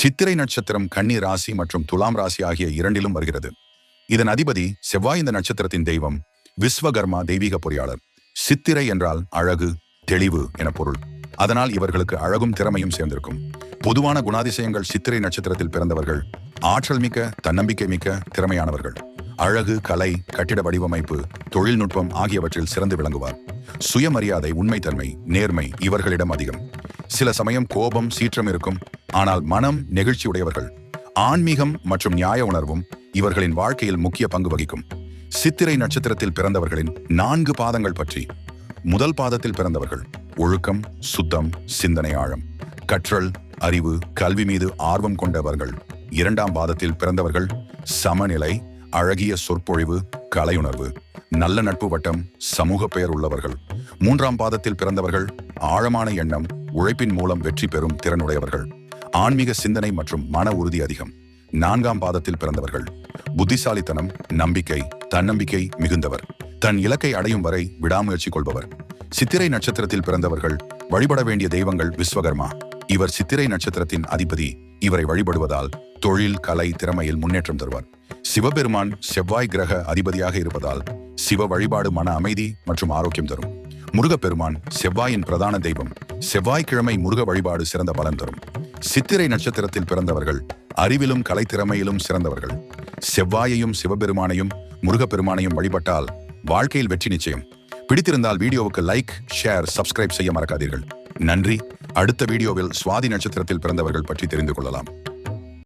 சித்திரை நட்சத்திரம் கன்னி ராசி மற்றும் துலாம் ராசி ஆகிய இரண்டிலும் வருகிறது. இதன் அதிபதி செவ்வாய் இந்த நட்சத்திரத்தின் தெய்வம் விஸ்வகர்மா தெய்வீக பொறியாளர். சித்திரை என்றால் அழகு தெளிவு என பொருள். அதனால் இவர்களுக்கு அழகும் திறமையும் சேர்ந்திருக்கும். பொதுவான குணாதிசயங்கள் சித்திரை நட்சத்திரத்தில் பிறந்தவர்கள். ஆற்றல் மிக்க தன்னம்பிக்கை மிக்க திறமையானவர்கள். அழகு கலை கட்டிட வடிவமைப்பு தொழில்நுட்பம் ஆகியவற்றில் சிறந்து விளங்குவார். சுயமரியாதை உண்மைத்தன்மை நேர்மை இவர்களிடம் அதிகம். சில சமயம் கோபம் சீற்றம் இருக்கும். ஆனால் மனம் நெகிழ்ச்சி உடையவர்கள் ஆன்மீகம் மற்றும் நியாய உணர்வும் இவர்களின் வாழ்க்கையில் முக்கிய பங்கு வகிக்கும். சித்திரை நட்சத்திரத்தில் பிறந்தவர்களின் நான்கு பாதங்கள் பற்றி. முதல் பாதத்தில் பிறந்தவர்கள் ஒழுக்கம் சுத்தம் சிந்தனை ஆழம். கற்றல் அறிவு கல்வி மீது ஆர்வம் கொண்டவர்கள். இரண்டாம் பாதத்தில் பிறந்தவர்கள் சமநிலை அழகிய சொற்பொழிவு கலையுணர்வு நல்ல நட்பு வட்டம் சமூக பெயர் உள்ளவர்கள். மூன்றாம் பாதத்தில் பிறந்தவர்கள் ஆழமான எண்ணம் உழைப்பின் மூலம் வெற்றி பெறும் திறனுடையவர்கள். ஆன்மீக சிந்தனை மற்றும் மன உறுதி அதிகம். நான்காம் பாதத்தில் பிறந்தவர்கள். புத்திசாலித்தனம் நம்பிக்கை தன்னம்பிக்கை மிகுந்தவர். தன் இலக்கை அடையும் வரை விடாமுயற்சி கொள்பவர். சித்திரை நட்சத்திரத்தில் பிறந்தவர்கள் வழிபட வேண்டிய தெய்வங்கள் விஸ்வகர்மா. இவர் சித்திரை நட்சத்திரத்தின் அதிபதி. இவரை வழிபடுவதால் தொழில் கலை திறமையில் முன்னேற்றம் தருவார். சிவபெருமான் செவ்வாய் கிரக அதிபதியாக இருப்பதால் சிவ வழிபாடு மன அமைதி மற்றும் ஆரோக்கியம் தரும். முருகப்பெருமான் செவ்வாயின் பிரதான தெய்வம். செவ்வாய்க்கிழமை முருக வழிபாடு சிறந்த பலன் தரும். சித்திரை நட்சத்திரத்தில் பிறந்தவர்கள் அறிவிலும் கலைத்திறமையிலும் சிறந்தவர்கள். செவ்வாயையும் சிவபெருமானையும் முருகப்பெருமானையும் வழிபட்டால் வாழ்க்கையில் வெற்றி நிச்சயம். பிடித்திருந்தால் வீடியோவுக்கு லைக் ஷேர் சப்ஸ்கிரைப் செய்ய மறக்காதீர்கள். நன்றி. அடுத்த வீடியோவில் சுவாதி நட்சத்திரத்தில் பிறந்தவர்கள் பற்றி தெரிந்து கொள்ளலாம்.